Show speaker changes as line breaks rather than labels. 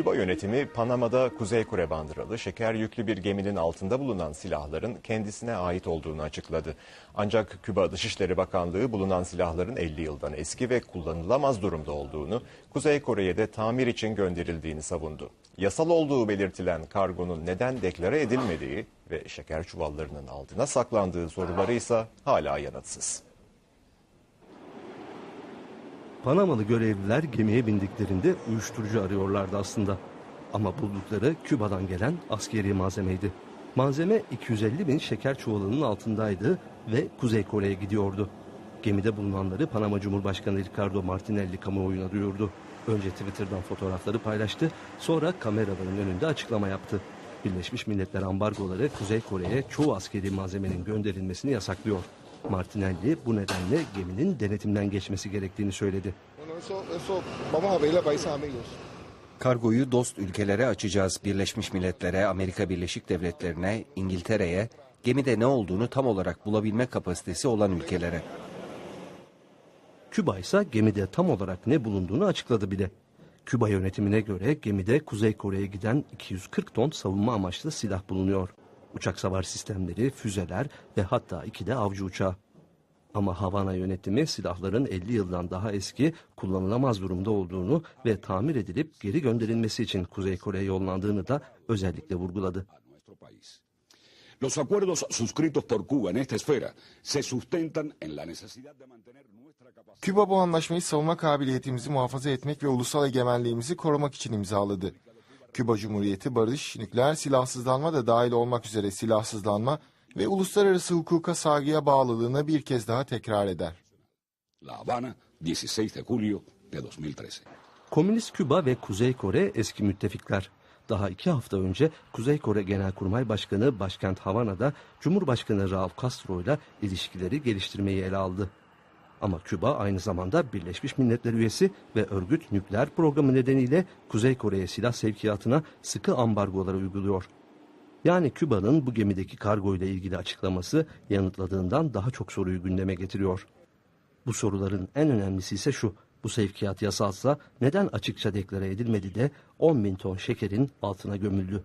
Küba yönetimi Panama'da Kuzey Kore bandıralı şeker yüklü bir geminin altında bulunan silahların kendisine ait olduğunu açıkladı. Ancak Küba Dışişleri Bakanlığı bulunan silahların 50 yıldan eski ve kullanılamaz durumda olduğunu, Kuzey Kore'ye de tamir için gönderildiğini savundu. Yasal olduğu belirtilen kargonun neden deklare edilmediği ve şeker çuvallarının altına saklandığı soruları ise hala yanıtsız.
Panamalı görevliler gemiye bindiklerinde uyuşturucu arıyorlardı aslında. Ama buldukları Küba'dan gelen askeri malzemeydi. Malzeme 250 bin şeker çuvalının altındaydı ve Kuzey Kore'ye gidiyordu. Gemide bulunanları Panama Cumhurbaşkanı Ricardo Martinelli kamuoyuna duyurdu. Önce Twitter'dan fotoğrafları paylaştı, sonra kameraların önünde açıklama yaptı. Birleşmiş Milletler ambargoları Kuzey Kore'ye çoğu askeri malzemenin gönderilmesini yasaklıyor. Martinelli bu nedenle geminin denetimden geçmesi gerektiğini söyledi.
Kargoyu dost ülkelere açacağız. Birleşmiş Milletler'e, Amerika Birleşik Devletleri'ne, İngiltere'ye, gemide ne olduğunu tam olarak bulabilme kapasitesi olan ülkelere.
Küba ise gemide tam olarak ne bulunduğunu açıkladı bile. Küba yönetimine göre gemide Kuzey Kore'ye giden 240 ton savunma amaçlı silah bulunuyor. Uçak savar sistemleri, füzeler ve hatta iki de avcı uçağı. Ama Havana yönetimi silahların 50 yıldan daha eski, kullanılamaz durumda olduğunu ve tamir edilip geri gönderilmesi için Kuzey Kore'ye yollandığını da özellikle vurguladı.
Los acuerdos suscritos por Cuba en esta esfera se sustentan en la necesidad de mantener nuestra capacidad.
Küba bu anlaşmayı savunma kabiliyetimizi muhafaza etmek ve ulusal egemenliğimizi korumak için imzaladı. Küba Cumhuriyeti barış, nükleer silahsızlanma da dahil olmak üzere silahsızlanma ve uluslararası hukuka saygıya bağlılığını bir kez daha tekrar eder.
La Habana, 16 de julio de 2013.
Komünist Küba ve Kuzey Kore eski müttefikler. Daha iki hafta önce Kuzey Kore Genelkurmay Başkanı başkent Havana'da Cumhurbaşkanı Raul Castro ile ilişkileri geliştirmeyi ele aldı. Ama Küba aynı zamanda Birleşmiş Milletler üyesi ve örgüt nükleer programı nedeniyle Kuzey Kore'ye silah sevkiyatına sıkı ambargolar uyguluyor. Yani Küba'nın bu gemideki kargo ile ilgili açıklaması yanıtladığından daha çok soruyu gündeme getiriyor. Bu soruların en önemlisi ise şu. Bu sevkiyat yasalsa neden açıkça deklare edilmedi de 10 bin ton şekerin altına gömüldü?